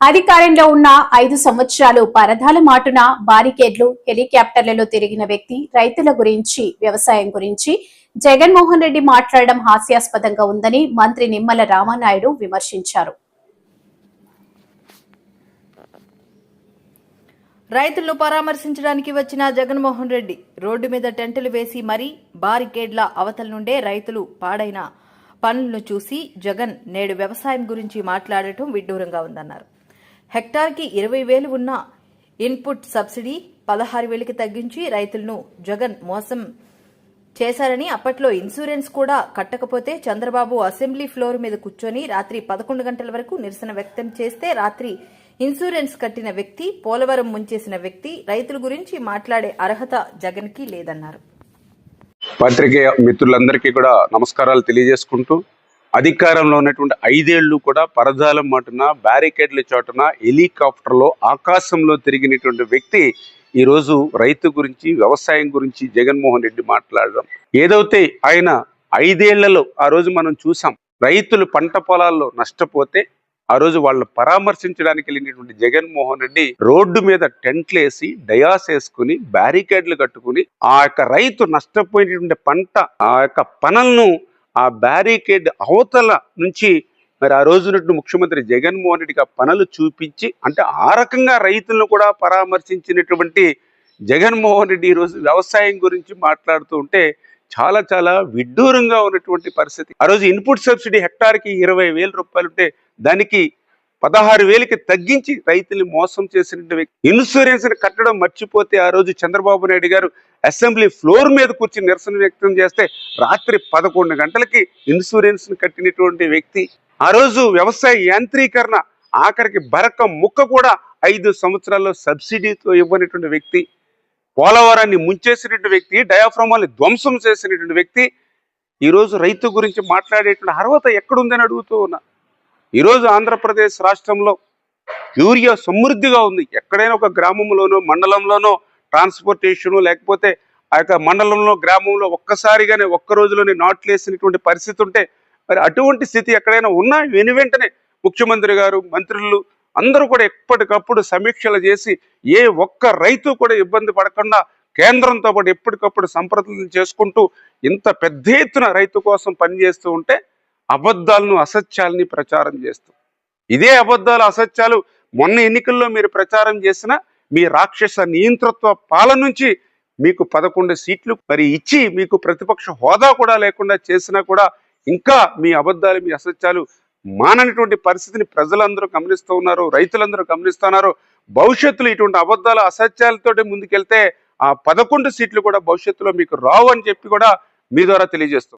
అధికారంలో ఉన్న ఐదు సంవత్సరాలు పరదాల మాటున బారికేడ్లు హెలికాప్టర్లలో తిరిగిన వ్యక్తి రైతుల గురించి వ్యవసాయం గురించి జగన్మోహన్ రెడ్డి మాట్లాడడం హాస్యాస్పదంగా ఉందని మంత్రి నిమ్మల రామానాయుడు విమర్శించారు. రైతులను పరామర్శించడానికి వచ్చిన జగన్మోహన్ రెడ్డి రోడ్డు మీద టెంటులు వేసి మరీ బారికేడ్ల అవతల నుండే రైతులు పాడైన పనులను చూసి జగన్ నేడు వ్యవసాయం గురించి మాట్లాడటం విడ్డూరంగా ఉందన్నారు. హెక్టార్కి ఇరవై వేలు ఉన్న ఇన్పుట్ సబ్సిడీ పదహారు వేలకి తగ్గించి రైతులను జగన్ మోసం చేశారని అప్పట్లో ఇన్సూరెన్స్ కూడా కట్టకపోతే చంద్రబాబు అసెంబ్లీ ఫ్లోర్ మీద కూర్చొని రాత్రి పదకొండు గంటల వరకు నిరసన వ్యక్తం చేస్తే రాత్రి ఇన్సూరెన్స్ కట్టిన వ్యక్తి పోలవరం ముంచేసిన వ్యక్తి రైతుల గురించి మాట్లాడే అర్హత జగన్కి లేదన్నారు. పత్రికేయ మిత్రులందరికీ కూడా నమస్కారాలు తెలియజేసుకుంటూ అధికారంలో ఉన్నటువంటి ఐదేళ్ళు కూడా పరదాలం మాటున బ్యారికేడ్ల చోటున హెలికాప్టర్లో ఆకాశంలో తిరిగినటువంటి వ్యక్తి ఈరోజు రైతు గురించి వ్యవసాయం గురించి జగన్మోహన్ రెడ్డి మాట్లాడడం. ఏదైతే ఆయన ఐదేళ్ళలో ఆ రోజు మనం చూసాం రైతులు పంట పొలాల్లో నష్టపోతే ఆ రోజు వాళ్ళు పరామర్శించడానికి వెళ్ళినటువంటి జగన్మోహన్ రెడ్డి రోడ్డు మీద టెంట్లేసి డయాస్ వేసుకుని బ్యారికేడ్లు కట్టుకుని ఆ యొక్క రైతు నష్టపోయినటువంటి పంట ఆ యొక్క పనులను ఆ బ్యారికేడ్ అవతల నుంచి మరి ఆ రోజు ముఖ్యమంత్రి జగన్మోహన్ రెడ్డికి ఆ పనులు చూపించి అంటే ఆ రకంగా రైతులను కూడా పరామర్శించినటువంటి జగన్మోహన్ రెడ్డి ఈరోజు వ్యవసాయం గురించి మాట్లాడుతూ ఉంటే చాలా చాలా విడ్డూరంగా ఉన్నటువంటి పరిస్థితి. ఆ రోజు ఇన్పుట్ సబ్సిడీ హెక్టార్కి ఇరవై వేల రూపాయలు ఉంటే దానికి పదహారు వేలకి తగ్గించి రైతుల్ని మోసం చేసిన వ్యక్తి. ఇన్సూరెన్స్ కట్టడం మర్చిపోతే ఆ రోజు చంద్రబాబు నాయుడు గారు అసెంబ్లీ ఫ్లోర్ మీద కూర్చుని నిరసన వ్యక్తం చేస్తే రాత్రి పదకొండు గంటలకి ఇన్సూరెన్స్ కట్టినటువంటి వ్యక్తి. ఆ రోజు వ్యవసాయ యాంత్రీకరణ ఆఖరికి బరక ముక్క కూడా ఐదు సంవత్సరాల్లో సబ్సిడీతో ఇవ్వనటువంటి వ్యక్తి. పోలవరాన్ని ముంచేసినటువంటి వ్యక్తి డయాఫ్రమాల్ని ధ్వంసం చేసినటువంటి వ్యక్తి. ఈరోజు రైతు గురించి మాట్లాడేటువంటి అర్హత ఎక్కడుందని అడుగుతూ ఉన్నా. ఈరోజు ఆంధ్రప్రదేశ్ రాష్ట్రంలో యూరియా సమృద్ధిగా ఉంది. ఎక్కడైనా ఒక గ్రామంలోనో మండలంలోనో ట్రాన్స్పోర్టేషను లేకపోతే ఆ యొక్క మండలంలో గ్రామంలో ఒక్కసారిగానే ఒక్క రోజులోనే నాట్లు వేసినటువంటి పరిస్థితి ఉంటే మరి అటువంటి స్థితి ఎక్కడైనా ఉన్నా వెను వెంటనే ముఖ్యమంత్రి గారు మంత్రులు అందరూ కూడా ఎప్పటికప్పుడు సమీక్షలు చేసి ఏ ఒక్క రైతు కూడా ఇబ్బంది పడకుండా కేంద్రంతో పాటు ఎప్పటికప్పుడు సంప్రదింపులు చేసుకుంటూ ఇంత పెద్ద ఎత్తున రైతు కోసం పనిచేస్తూ ఉంటే అబద్ధాలను అసత్యాలని ప్రచారం చేస్తూ. ఇదే అబద్ధాలు అసత్యాలు మొన్న ఎన్నికల్లో మీరు ప్రచారం చేసిన మీ రాక్షస నియంతృత్వ పాలన నుంచి మీకు పదకొండు సీట్లు మరి ఇచ్చి మీకు ప్రతిపక్ష హోదా కూడా లేకుండా చేసినా కూడా ఇంకా మీ అబద్ధాలు మీ అసత్యాలు మాననటువంటి పరిస్థితిని ప్రజలందరూ గమనిస్తూ ఉన్నారు రైతులందరూ గమనిస్తున్నారు భవిష్యత్తులో ఇటువంటి అబద్ధాలు అసత్యాలతోటి ముందుకెళ్తే ఆ పదకొండు సీట్లు కూడా భవిష్యత్తులో మీకు రావు అని చెప్పి కూడా మీ ద్వారా తెలియజేస్తాం.